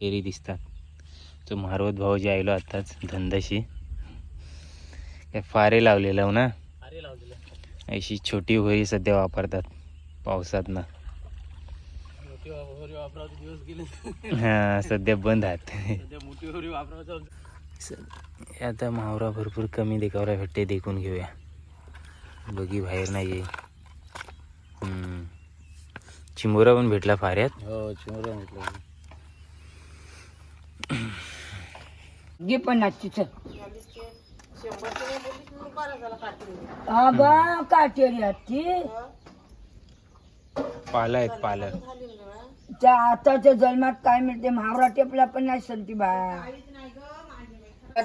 काटेरी दिसतात. तो मारवत भाऊ जे आयलो आत्ताच धंदाशी. काय फारे लावलेलं हो ना अशी छोटी होळी सध्या वापरतात पावसात ना हा सध्या बंद आहेत. आता मावरा भरपूर कमी देखावला भेटते देखून घेऊया. बघी बाहेर नाही हम्म. चिंबोरा पण भेटला फाऱ्यात? हो चिमरा म्हटलं घे पन्नासची चल हा बा काटेरी हत्ती पाला आहेत पालं. त्या आताच्या जन्मात काय मिळते? महावरा टेपला पण नाही संती बा.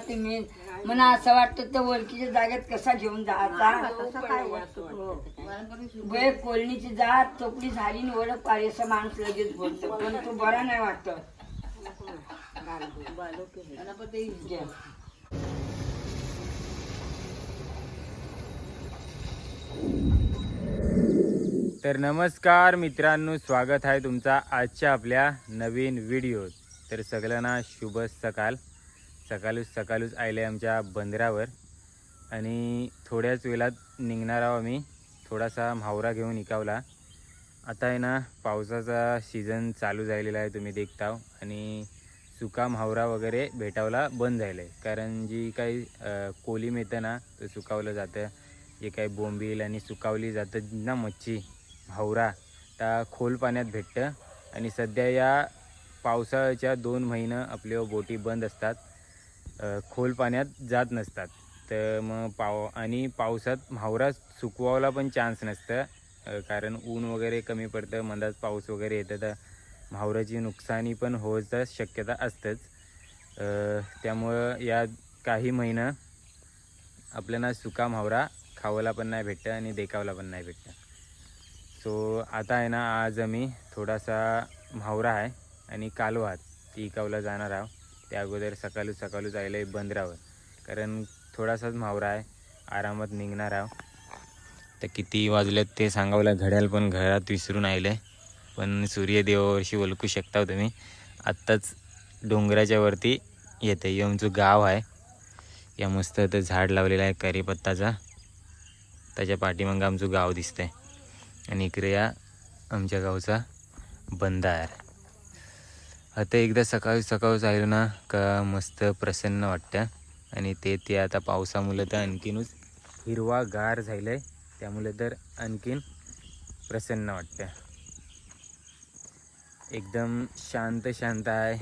मी मला असं वाटतं तर ओळखीच्या जागेत कसा घेऊन जायचा? बे कोलनीची जात चोपडी झाली आणि ओळख पारी असं माणूस लगेच बोलतो. पण तू बरा नाही वाटत. तर नमस्कार मित्रांनो स्वागत आहे तुमचा आजच्या आपल्या नवीन व्हिडिओ तर सगळ्यांना शुभ सकाळ सकाळूच सकाळूच आले आमच्या बंदरावर. आणि थोड्याच वेळात निघणार आहोत आम्ही. थोडासा म्हावरा घेऊन इकावला आता आहे ना पावसाचा सीझन चालू झालेला आहे तुम्ही देखताव. आणि सुका म्हावरा वगैरे भेटावला बंद झालं आहे कारण जी काही कोलीम येतं ना ते सुकावलं जातं. जे काही बोंबील आणि सुकावली जातं ना मच्छी म्हावरा त्या खोल पाण्यात भेटतं. आणि सध्या या पावसाळ्याच्या दोन महिनं आपल्या बोटी बंद असतात. खोल पाण्यात जात नसतात. तर मग पाव आणि पावसात म्हावरा सुकवायला पण चान्स नसतं. कारण ऊन वगैरे कमी पडतं मधात पाऊस वगैरे येतं. तर म्हावराची नुकसानी पण होण्याचा शक्यता असतेच. त्यामुळं या काही महिनं आपल्याला सुका म्हावरा खावायला पण नाही भेटतं आणि देखावला पण नाही भेटतं. सो आता आहे ना आज आम्ही थोडासा म्हावरा आहे आणि कालवात ती इकावला जाणार आहोत. त्या अगोदर सकाळी सकाळू जायला बंदरावर कारण थोडासाच म्हावरा आहे. आरामात निघणार आहोत. तर किती वाजलेत ते सांगावला घड्याळ पण घरात विसरून आलेलं. आहे पण सूर्यदेवावर्षी ओळखू शकता हो तुम्ही. आत्ताच डोंगराच्या वरती येते हे आमचं गाव आहे. या मस्त तर झाड लावलेलं आहे करीपत्ताचा. त्याच्या पाठीमागं आमचं गाव दिसतंय. आणि इकडे या आमच्या गावचा बंधार. आता एकदा सकाळी सकाळी आलो ना का मस्त प्रसन्न वाटतं. आणि ते ते आता पावसामुळे तर आणखीनच हिरवागार झालं आहे त्यामुळे तर आणखीन प्रसन्न वाटतं. एकदम शांत शांत आहे.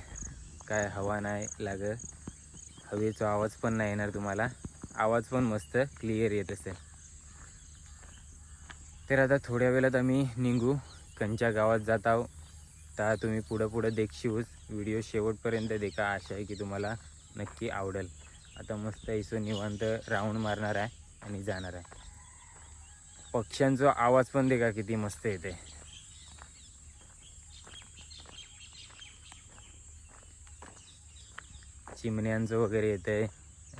काय हवा नाही लागत. हवेचा आवाज पण नाही येणार तुम्हाला. आवाज पण मस्त क्लिअर येत असेल. तर आता थोड्या वेळात आम्ही निघू. कंच्या गावात जात आहोत तर तुम्ही पुढं पुढं देखशीवच व्हिडिओ शेवटपर्यंत देखा. आशा आहे की तुम्हाला नक्की आवडेल. आता मस्त इसो निवांत राऊंड मारणार आहे आणि जाणार आहे. पक्ष्यांचा आवाज पण देखा किती मस्त येते. चिमण्यांचं वगैरे येतं आहे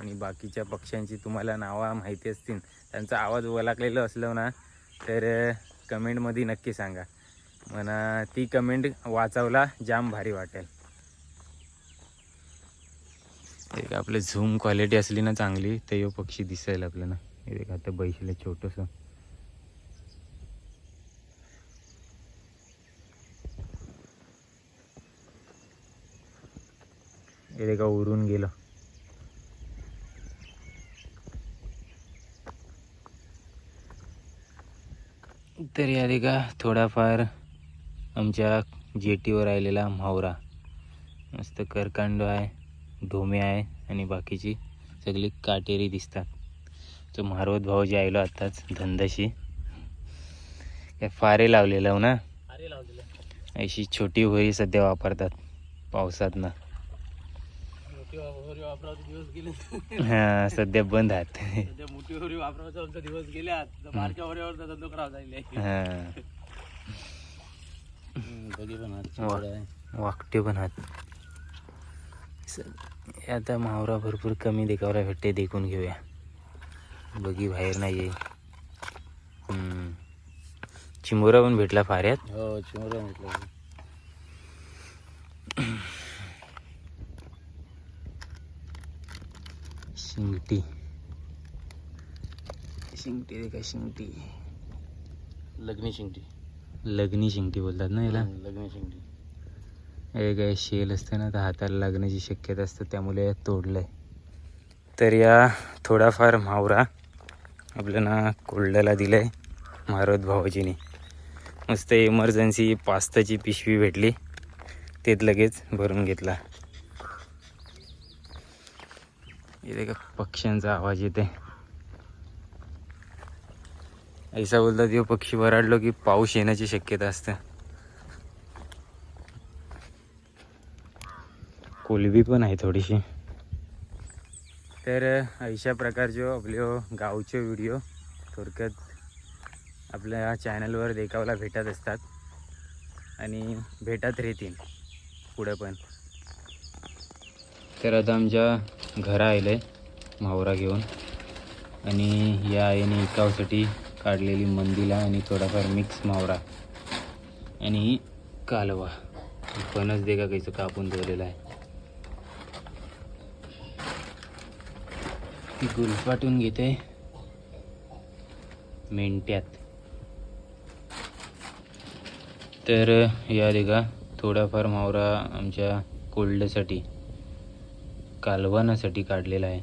आणि बाकीच्या पक्ष्यांची तुम्हाला नावं माहिती असतील. त्यांचा आवाज वलाकलेलं असलं ना तर कमेंटमध्ये नक्की सांगा. म्हणा ती कमेंट वाचवला जाम भारी वाटेल. एक आपलं झूम क्वालिटी असली ना चांगली तर यो पक्षी दिसेल आपल्याला. हे आता बैशीला छोटंसं. देखा उडून गेलं. तर या देखा थोडाफार आमच्या जेटीवर आलेला म्हावरा. मस्त करकांड आहे ढोमे आहे आणि बाकीची सगळी काटेरी दिसतात. तो मारवत भाऊ जे आयलो आत्ताच धंदाशी. काय फारे लावलेलं हो ना? अरे लावलेलं. अशी छोटी होळी सध्या वापरतात पावसात ना मोठी वा- होरी वापरावचे दिवस गेले. हा सध्या बंद आहेत. सध्या मोठी होरी वापरावचे आमचे दिवस गेले आता बारक्या होरीवर तर धंदो खराब हा. पण. वाकटे पण आहेत. आता मावरा भरपूर कमी देखावला भेटते देखून घेऊया. बघी बाहेर नाही आहे हम्म. चिंबोरा पण भेटला फाऱ्यात. हो चिमरा म्हटलं शिंगटी शिंगटी रे का शिंगटी लग्नी शिंगटी लग्नी शिंगटी बोलतात ना याला? लग्नी शिंगटी हे काय शेल असतं ना तर हाताला लागण्याची शक्यता असते त्यामुळे तोडलंय. तर या थोडाफार मावरा आपल्याला कोल्ड्याला दिलाय मारुत भाऊजीने. मस्त इमर्जन्सी पास्ताची पिशवी भेटली. तेच लगेच भरून घेतला. इथे का पक्ष्यांचा आवाज येते. ऐसा बोलतात यो पक्षी वराडलो की पाऊस येण्याची शक्यता असते. कोलबी पण आहे थोडीशी. तर अशा प्रकारचे आपले हो गावचे व्हिडिओ थोडक्यात आपल्या चॅनलवर देखावला भेटत असतात. आणि भेटत राहतील पुढं पण. तर आता आमच्या घरा आलं मावरा घेऊन. आणि या आईने इकावसाठी काढलेली मंदिला आणि थोडाफार मिक्स मावरा आणि कालवा. फणस दे का काहीचं कापून ठेवलेला आहे. गुलपाटून घेते. मेंट्यात तर या देखा थोडाफार मावरा आमच्या कोल्डसाठी कालवणासाठी काढलेला आहे.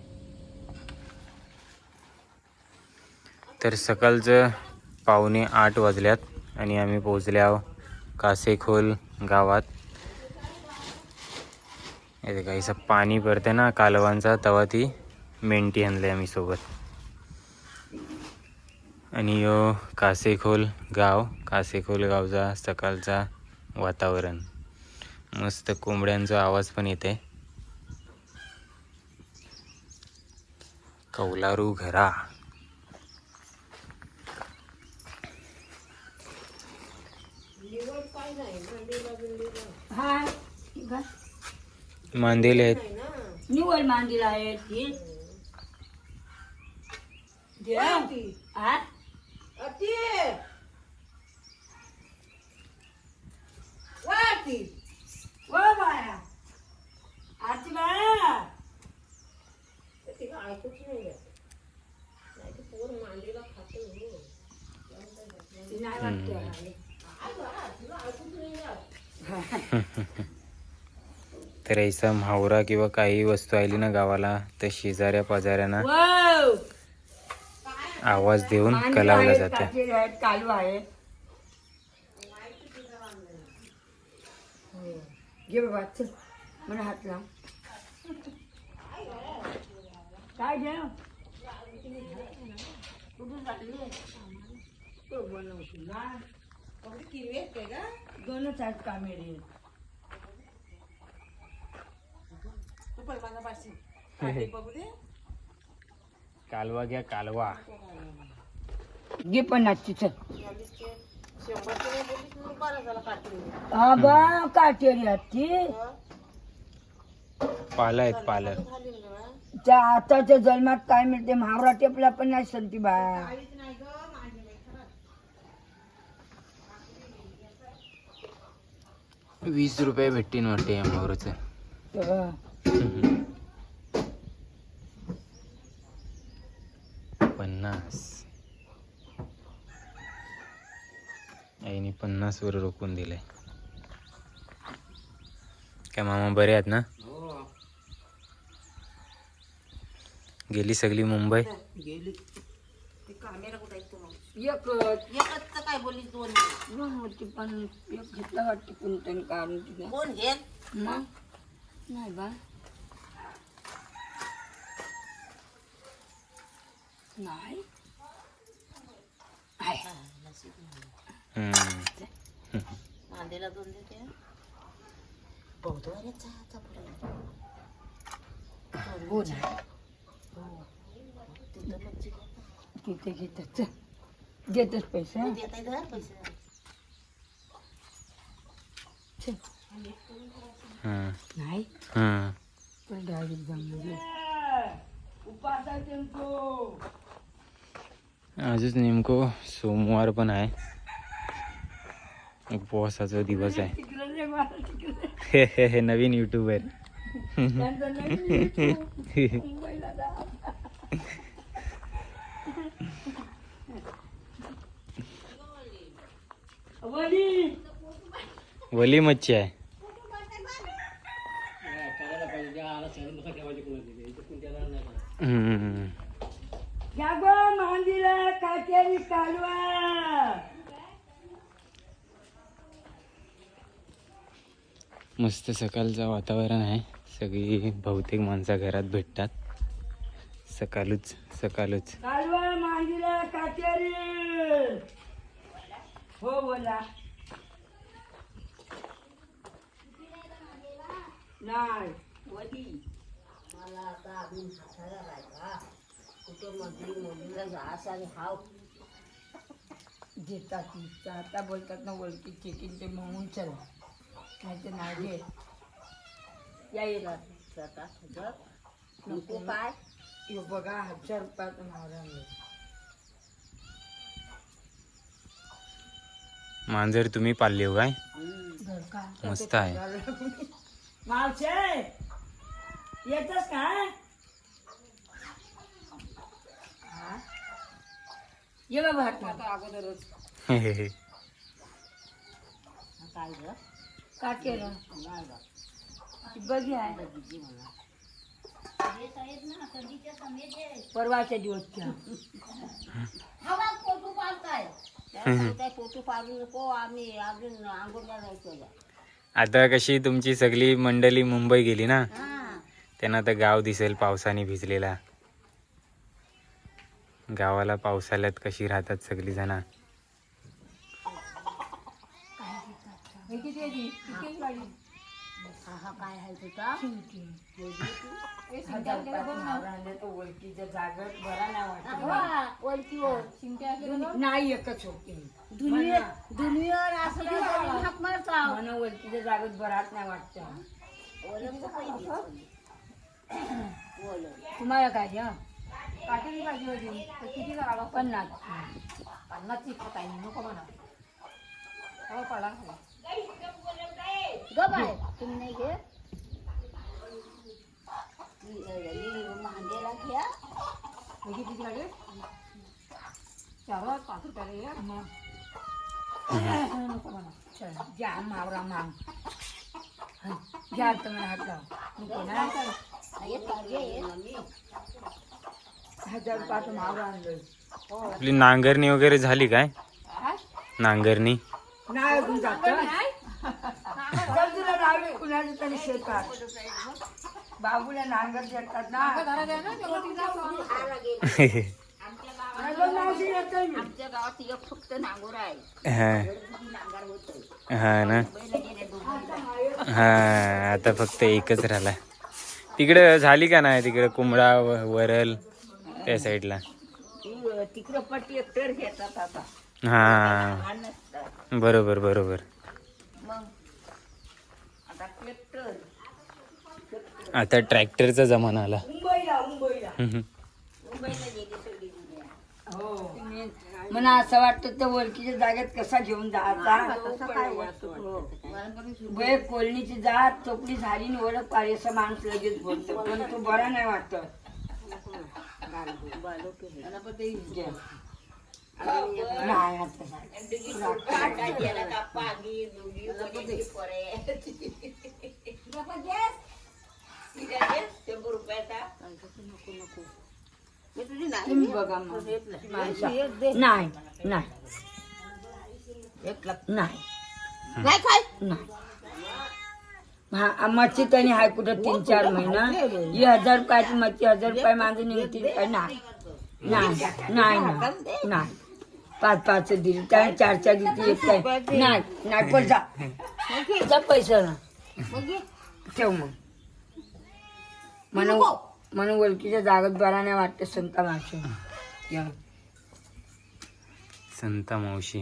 तर सकाळचं पावणे आठ वाजल्यात आणि आम्ही पोचले आहो कासेखोल गावात. हे काहीसं पाणी पडते ना कालवांचा तेव्हा ती मेंटी आणले आम्ही सोबत. आणि यो कासेखोल गाव कासेखोल गावचा सकाळचा वातावरण. मस्त कोंबड्यांचा आवाज पण येते कौलारू घरा. मांदेले आहेत. निवड मांडीला आहे ती? नाही वाटते. तर ऐसा म्हावरा किंवा काही वस्तू आली ना गावाला तर शेजाऱ्या पाजाऱ्यांना. आवाज देऊन कलावलं जाते आहे घे बाबा चल. मला हात लाव. काय घे कुठून चालली तो बनवशील ना दोनच आहेत. कामेरे कालवा घ्या कालवा. घे पण चल. हा बा काटेरी पालं आहेत पालं. त्या आताच्या जन्मात काय मिळते? महावरा टेपला पण नाही संती बा वीस रुपये भेटतीन वाटते या मोहरचं. तर पन्नास. आईने पन्नास वर रोखून दिलंय. काय मामा बरे आहेत ना? गेली सगळी मुंबई. एकच. काय दोन होती पण एक घेतला वाटते कोणतरी कारण तिने कोण घेत मग? नाही बा. नाही. मांदेला दोन देते. पुढे तिथं घेतात पैसे. नाही. डायरेक्ट जाऊन आजच नेमकं सोमवार पण आहे. उपवासाचा दिवस आहे. हे हे हे नवीन युट्यूबर त्यांचं नवीन YouTube. मुंबईला जा. वली वली मच्छी आहे करायला पाहिजे ज्या आला सगळं कसं ठेवायचे कोणाला इथे कोणत्या नाही का हम्म. या गो मांदीला काटेरी कालवा. मस्त सकाळचं वातावरण आहे. सगळी बहुतेक माणसं घरात भेटतात. सकाळूच सकाळूच कालवा मांदीला काटेरी नाही वली मला आता अजून हाताला कुठे आणि हाव. ती. ते आता बोलतात ना ओळखी चेकिंग ते म्हणून चला. नाही तर नाही घेत. या येतात नको काय बघा हजार रुपयाचा नवरा मांजर तुम्ही पाळली हो काय? घर का मस्त आहे. मावशे येतच काय हा? ये बाबा हात अगोदरच काय ग? का केलं? बघी आहे. परवाच्या दिवसच्या. हवा फोटो पाडताय त्या फोटो पाडू नको आम्ही अजून आंघोळला जायचं आता कशी तुमची सगळी मंडळी मुंबई गेली ना? त्यांना तर गाव दिसेल पावसाने भिजलेला. गावाला पावसाळ्यात कशी राहतात सगळी जण किती? हा काय आहे तुझा तर ओळखीच्या जागेत बरा नाही वाटत हा, नाही एकच होती दुनिया दुनियावर असलं तरी हाक मारता म्हणून ओळखीच्या जागेत बराच नाही वाटत. ओळख तुम्हाला काय द्या काटेरी भाजी होती. किती पन्नास. पन्नासची काय नको म्हणा. हो पडा ग बाय तुम्ही नाही घे मी, अ, मी मांडेला घ्या किती गाडी चार पाच रुपयाला ये मग नको म्हणा चल घ्या मावरा माग घ्या तर मला हात लाव नको ना ये पाहिजे हजार रुपयाचं मावरा आणलं आपली नांगरणी वगैरे झाली काय? नांगरणी. नाही अजून जात कुणाला तरी शेतात. बाबूला नांगर देतात ना. अगं मावशी येतोय मी. आमच्या गावात एक फक्त नांगोर आहे. हा. किती नांगर होत हा ना. बैल गेले दोघं हा आता फक्त एकच राहिला. तिकडं झाली का नाही तिकडं कुंबळा व- वरल त्या साईडला? तिकडं पट्टी एकटर घेतात आता. हा. बरोबर बरोबर. आता ट्रॅक्टर आता ट्रॅक्टरचा जमाना आला. हो. मला असं वाटतं तर ओळखीच्या जागेत कसा घेऊन जायचा? बे कोलनीची जात चोपडी झाली आणि ओळख पारी असं माणूस लगेच बोलतो. पण तो बरा नाही वाटत. नाही आता तुम्ही बघा मग. नाही नाही नाही नाही हा मच्छी त्यांनी हाय कुठं तीन चार महिना ही हजार रुपयाची मच्छी हजार रुपये माझं निघतील नाही नाही नाही पाच पाच दिली. त्याने चार चार दिली. एक काय? नाही नाही पण जा. जा पैसा ना ठेव मग. म्हणून म्हणून ओळखीच्या जागत बरा नाही वाटतं संता या संता मावशी.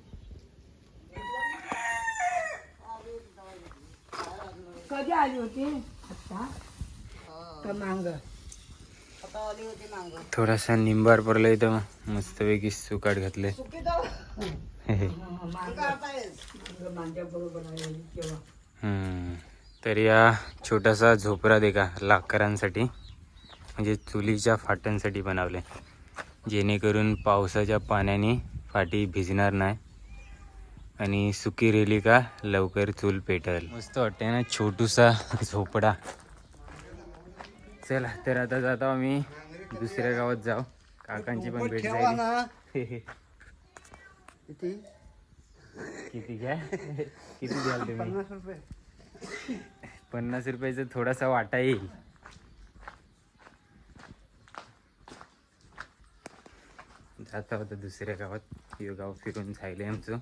कधी आली होती? आता का मांग? थोडासा निंबार पडला इथं. मस्तपैकी सुकाट घातले. माझ्या बरोबर. तर या छोटासा झोपडा देखा लाकरांसाठी. म्हणजे चुलीच्या फाट्यांसाठी बनवले. जेणेकरून पावसाच्या पाण्याने फाटी भिजणार नाही. आणि सुकी रेली का लवकर चूल पेटल. मस्त वाटते ना छोटूसा झोपडा. चला तर आता जातो आम्ही दुसऱ्या गावात जाऊ. काकांची पण भेट झाली. किती? घ्या? किती द्याल तुम्ही? पन्नास रुपयाचा थोडासा वाटा येईल. जाता होता दुसऱ्या गावात. हे गाव फिरून जायले आमचं.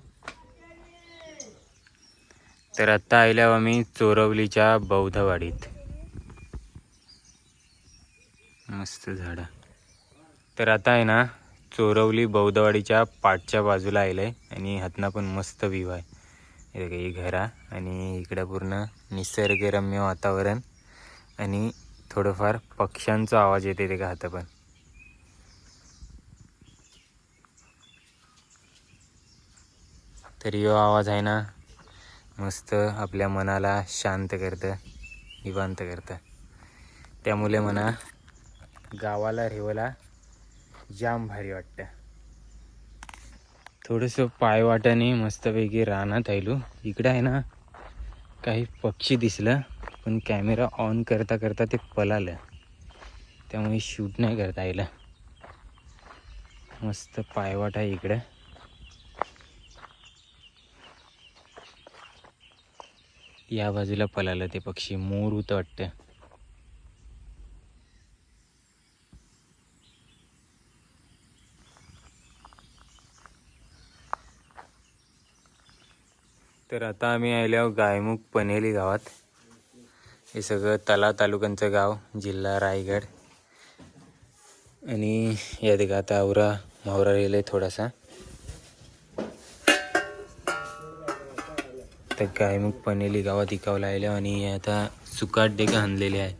तर आत्ता आल्यावर आम्ही चोरवलीच्या बौद्धवाडीत. मस्त झाडं. तर आता आहे ना चोरवली बौद्धवाडीच्या पाठच्या बाजूला आलं आहे आणि हातनं पण मस्त व्ह्यू आहे. ही घरा आणि इकडं पूर्ण निसर्गरम्य वातावरण आणि थोडंफार पक्ष्यांचा आवाज येते ते का हात पण. तर यो आवाज आहे ना मस्त आपल्या मनाला शांत करतं निवांत करतं. त्यामुळे म्हणा गावाला रेवाला जाम भारी वाटतं. थोडंसं पायवाटाने मस्तपैकी रानात आयलो. इकडं आहे ना काही पक्षी दिसलं पण कॅमेरा ऑन करता करता ते पलालं. त्यामुळे शूट नाही करता आलं मस्त पायवाट आहे इकडं. या बाजूला पळालं ते पक्षी. मोर होतं वाटतं. तर आता आम्ही आल्यावर गायमुख पनेली गावात. हे सगळं तला तालुक्यांचं गाव जिल्हा रायगड. आणि या दिघा आता आवरा मावरा रेल आहे थोडासा. तर गायमुख पनेली गावात इकावला आल्या आणि आता सुकाट देखा आणलेले आहे.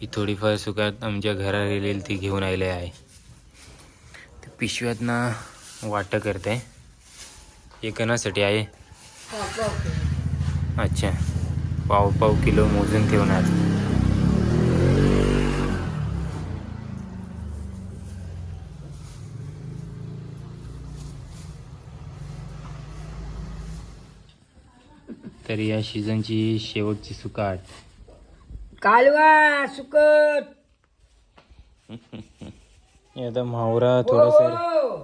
ही थोडीफार सुकाट आमच्या घरा गेलेली ती घेऊन आले आहे. तर पिशव्यातनं वाटं करते. हे कणासाठी आहे अच्छा. पाव पाव किलो मोजून ठेवणार. तर या सीझनची शेवटची सुकाट. कालवा सुकट. हे आता म्हावरा थोडासा हो.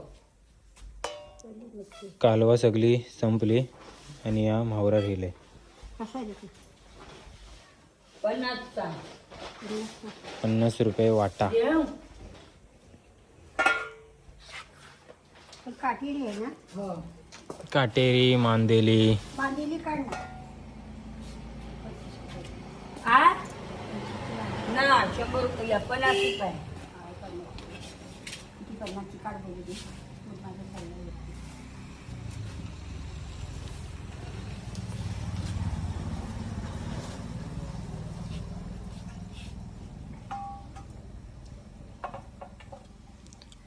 कालवा सगळी संपली आणि या म्हावरा राहिले पन्नासचा पन्नास रुपये वाटा. आहे ना? हो. काटेरी मांदेली बांधलेली काढ ना आ? ना शंभर रुपये पन्नास रुपये किती पन्नासची काढ बोलू दे मग माझं चाललंय.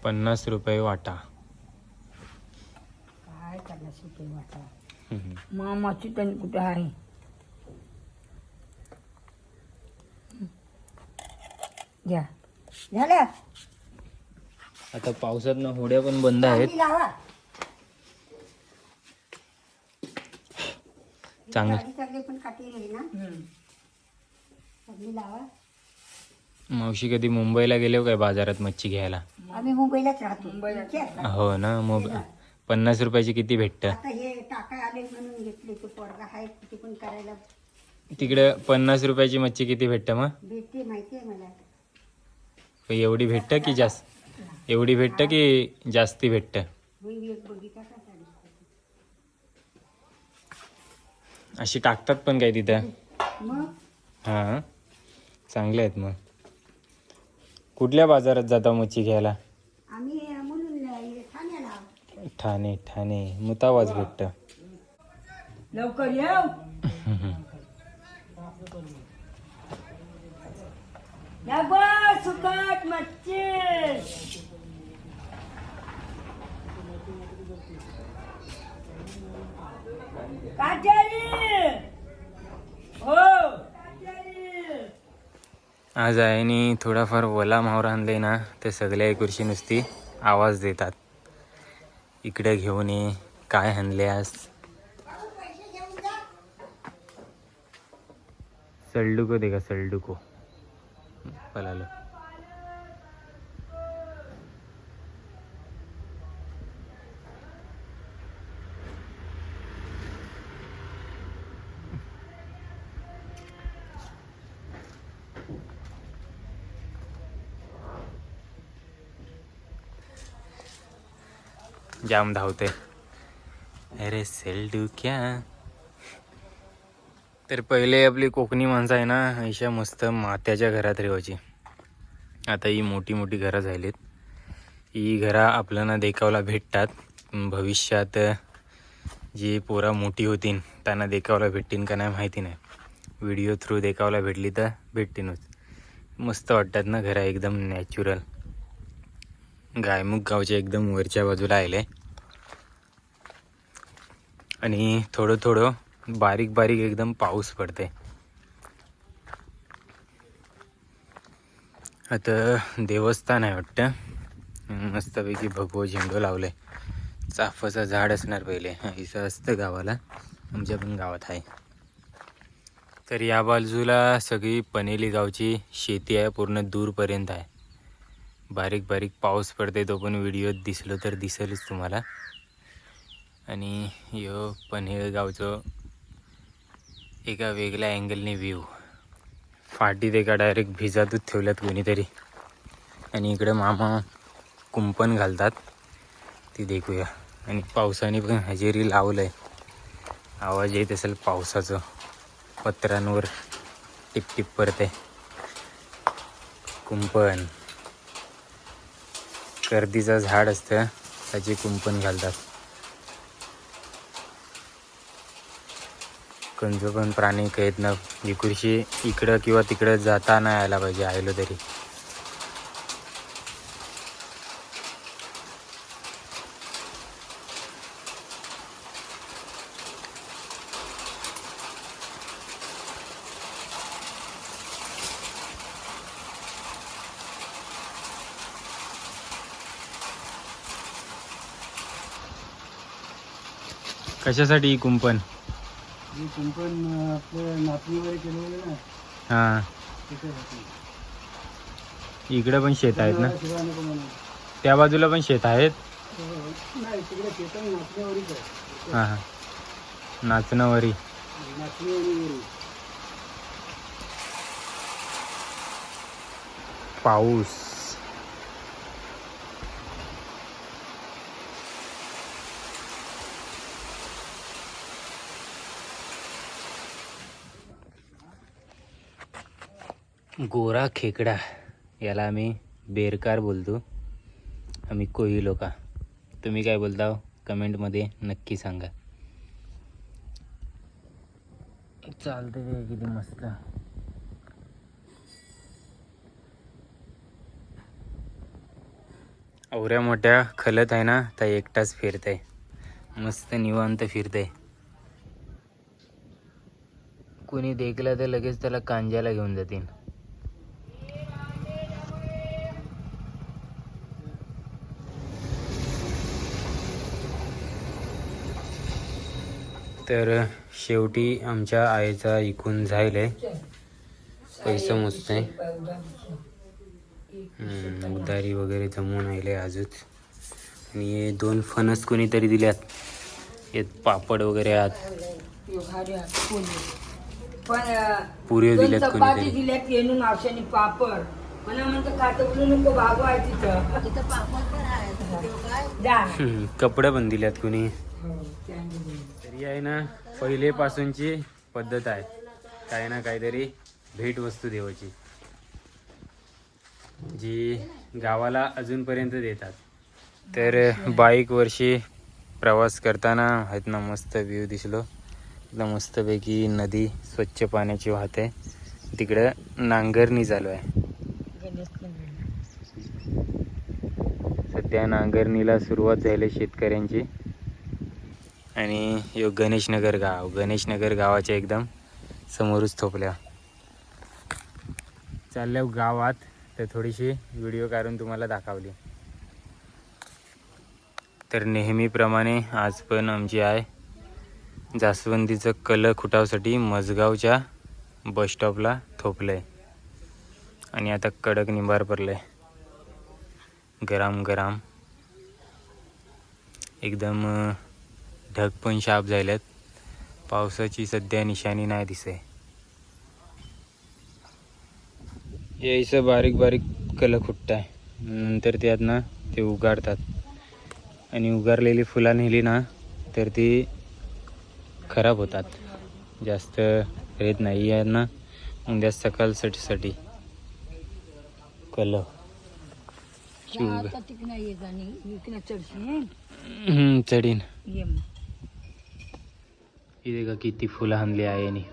पन्नास रुपये वाटा वाटा हम्म. मामाची तण कुठं आहे? घ्या. झालं आता पावसात होड्या पण बंद आहेत. चांगलं. ना? मावशी कधी मुंबईला गेले हो काय बाजारात मच्छी घ्यायला? आम्ही मुंबईलाच राहतो. हो ना मग पन्नास रुपयाची किती भेटतं? आता हे टाका आले म्हणून घेतले तो पोरगा आहे किती पण करायला तिकडे पन्नास रुपयाची मच्छी किती भेटतं मग? भेटते माहिती आहे मला. एवढी भेटतं की जास्त? एवढी भेटतं की जास्ती भेटतं? मी एक बघितला का साडी? अशी टाकतात पण काय तिथं? मग? हां. चांगले आहेत मग. कुठल्या बाजारात जाता मच्छी घ्यायला? ठाणे ठाणे. मुतावाज भेटत. लवकर येऊ. सुकट मच्छी हो. आज थोडाफार वला मावर आणले ना ते सगळ्या एकुरशी नुसती आवाज देतात. इकडे घेऊन ये. काय आणल्यास? आज सल्डुको दे का सल्डुको. पलालो जाम धावते. अरे सेल्डू क्या? तर पहिले आपली कोकणी माणसं आहे ना अशा मस्त मात्याच्या घरात रेवायची. आता ही मोठी मोठी घरं झालीत. ही घरं आपल्याला देखावला भेटतात. भविष्यात जी पोरा मोठी होतीन त्यांना देखावला भेटतीन का नाही माहिती नाही. व्हिडिओ थ्रू देखावला भेटली तर भेटतीनच मस्त वाटतात ना घरं एकदम नॅचरल गायमुख गावच्या एकदम वरच्या बाजूला आले आणि थोडं थोडं बारीक बारीक एकदम पाऊस पडते आता देवस्थान आहे वाटतं. मस्तपैकी भगवो झेंडू लावले चाफाचं झाड असणार पहिले. इथं असतं गावाला. आमच्या पण गावात आहे. तर या बाजूला सगळी पनेली गावची शेती आहे पूर्ण दूरपर्यंत आहे. बारीक बारीक पाऊस पडते तो पण व्हिडिओत दिसलो तर दिसेलच तुम्हाला. आणि यो पनहेळ गावचं एका वेगळ्या अँगलने व्ह्यू फाटीत एका डायरेक्ट भिजातच ठेवल्यात कोणीतरी. आणि इकडे मामा कुंपण घालतात. ती देखूया. आणि पावसाने पण हजेरी लावलं आहे आवाज येत असेल पावसाचं. पत्रांवर टिपटिप पडते कुंपण. कर्दीचं झाड असतं त्याची कुंपण घालतात. कोणतं पण प्राणी कैद ना विकुरशी इकडं किंवा तिकडं जाता नाही यायला पाहिजे आयलो तरी. कशासाठी ही कुंपण कुंपण आपलं नाचणी वगैरे केलेलं ना. हां. त्याच्यासाठी इकडं पण शेत आहेत ना? म्हणून त्या बाजूला पण शेत आहेत? नाही तिकडे शेतात नाचणीवरीच आहे. हां हां. नाचणंवरी पाऊस. गोरा खेकडा याला आम्ही बेरकार बोलतो. आम्ही कोही लोका. तुम्ही काय बोलता कमेंटमध्ये नक्की सांगा. चालते ते किती मस्त. एवढ्या मोठ्या खलत आहे ना त्या एकटाच फिरतंय. मस्त निवांत फिरतंय. कोणी देखलं तर लगेच त्याला कांज्याला घेऊन जातील. तर शेवटी आमच्या आईचा इकून जायले पैसा मोजतंय हम्म, उधारी वगैरे जमवून आले आजच. आणि हे दोन फणस कोणीतरी दिल्यात. एक पापड वगैरे पुऱ्या दोन दिल्यात कोणीतरी. पापड. कपडे पण दिल्यात कोणी. ही आहे ना पहिलेपासूनची पद्धत आहे. काही ना काहीतरी भेट वस्तू देवाची. जी गावाला अजूनपर्यंत देतात. तर बाईक वर्षी प्रवास करताना आहेत ना मस्त व्ह्यू दिसलो. एकदम मस्तपैकी नदी स्वच्छ पाण्याची वाहते. तिकडं नांगरणी चालू आहे. सध्या नांगरणीला सुरुवात झाली शेतकऱ्यांची. आणि यो गणेशनगर गाव. गणेशनगर गावाच्या एकदम समोरच थोपल्या. चालल्या गावात. तर थोडीशी व्हिडिओ काढून तुम्हाला दाखवली. तर नेहमीप्रमाणे आज पण आमची आहे जास्वंदीचं कल खुटावसाठी मजगावच्या बसस्टॉपला थोपलं आहे आणि आता कडक निंबार पडलं आहे गरम गरम. एकदम ढग पण शाप झाल्यात. पावसाची सध्या निशाणी नाही दिसे यायचं बारीक बारीक कल खुट्ट आहे. नंतर त्यात ना ते उगाडतात आणि उगारलेली फुलं नेली ना तर ती खराब होतात. जास्त रेत नाही आहे ना. उद्या सकाळसाठी कल शिवग आता तिकडे ये जाणी. इकडे चढशी हम्म, चढीन. ये मग. इथे का किती फुलं आणली आहे यांनी